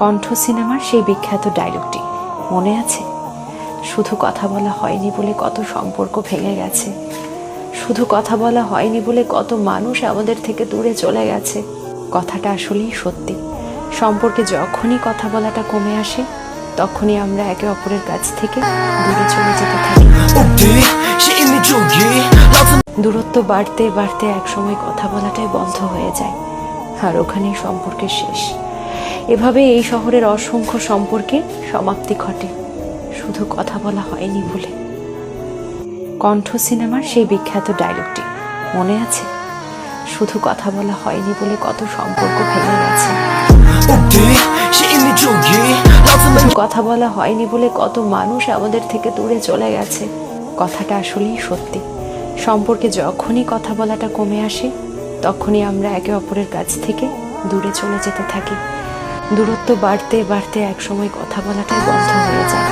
কণ্ঠ সিনেমার সেই বিখ্যাত ডায়লগটি মনে আছে? শুধু কথা বলা হয়নি বলে কত সম্পর্ক ভেঙে গেছে। শুধু কথা বলা হয়নি বলে কত মানুষ আমাদের থেকে দূরে চলে গেছে। কথাটা আসলেই সত্যি। সম্পর্কে যখনই কথা বলাটা কমে আসে, তখনই আমরা একে অপরের কাছ থেকে দূরে চলে যেতে থাকি। দূরত্ব বাড়তে বাড়তে একসময় কথা বলাটাই বন্ধ হয়ে যায়, আর ওখানেই সম্পর্কের শেষ। এভাবে এই শহরের অসংখ্য সম্পর্কে সমাপ্তি ঘটে। শুধু কথা বলা হয়নি বলে। কণ্ঠ সিনেমার সেই বিখ্যাত ডায়লগটি মনে আছে? শুধু কথা বলা হয়নি বলে কত সম্পর্ক ভেঙে গেছে। কথা বলা হয়নি বলে কত মানুষ আমাদের থেকে দূরে চলে গেছে। কথাটা আসলেই সত্যি। সম্পর্কে যখনই কথা বলাটা কমে আসে, তখনই আমরা একে অপরের কাছ থেকে দূরে চলে যেতে থাকি। দূরত্ব বাড়তে বাড়তে একসময় কথা বলাটাই বন্ধ হয়ে যায়।